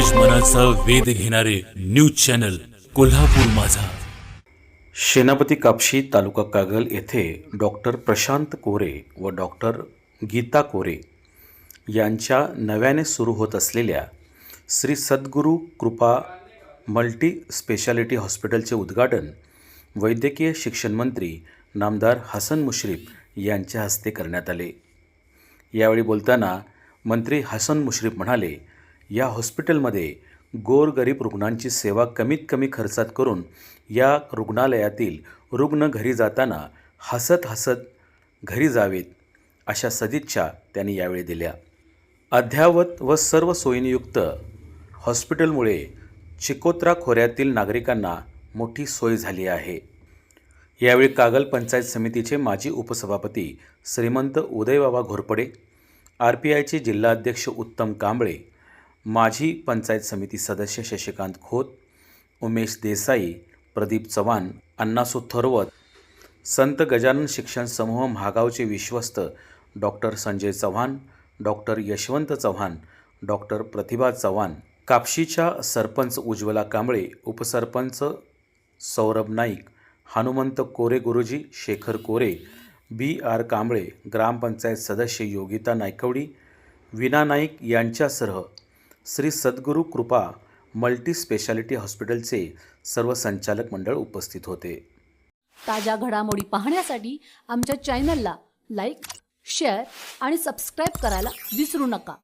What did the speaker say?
ज्ञानाचा वेध घेणारे न्यूज चॅनल कोल्हापूर माझा. सेनापती कापशी तालुका कागल येथे डॉक्टर प्रशांत कोरे व डॉक्टर गीता कोरे यांच्या नव्याने सुरू होत असलेल्या श्री सद्गुरू कृपा मल्टी स्पेशालिटी हॉस्पिटलचे उद्घाटन वैद्यकीय शिक्षण मंत्री नामदार हसन मुश्रीफ यांच्या हस्ते करण्यात आले. यावेळी बोलताना मंत्री हसन मुश्रीफ म्हणाले या हॉस्पिटलमध्ये गोरगरीब रुग्णांची सेवा कमीत कमी खर्चात करून या रुग्णालयातील रुग्ण घरी जाताना हसत हसत घरी जावेत अशा सदिच्छा त्यांनी यावेळी दिल्या. अद्ययावत व सर्व सोयींयुक्त हॉस्पिटलमुळे चिकोत्रा खोऱ्यातील नागरिकांना मोठी सोय झाली आहे. यावेळी कागल पंचायत समितीचे माजी उपसभापती श्रीमंत उदयबाबा घोरपडे आर पी आयचे जिल्हाध्यक्ष उत्तम कांबळे माजी पंचायत समिती सदस्य शशिकांत खोत उमेश देसाई प्रदीप चव्हाण अण्णासू थोरवत संत गजानन शिक्षण समूह महागावचे विश्वस्त doctor Sanjay Chavan doctor Yashwant Chavan doctor Pratibha Chavan कापशीच्या sarpanch Ujjwala Kamble उपसरपंच सौरभ नाईक हनुमंत कोरे गुरुजी शेखर कोरे बी आर कांबळे ग्रामपंचायत सदस्य योगिता नायकवडी विना नाईक यांच्यासह श्री सद्गुरू कृपा मल्टीस्पेशालिटी हॉस्पिटलचे सर्व संचालक मंडळ उपस्थित होते. ताज्या घडामोडी पाहण्यासाठी आमच्या चॅनलला लाईक शेअर आणि सबस्क्राईब करायला विसरू नका.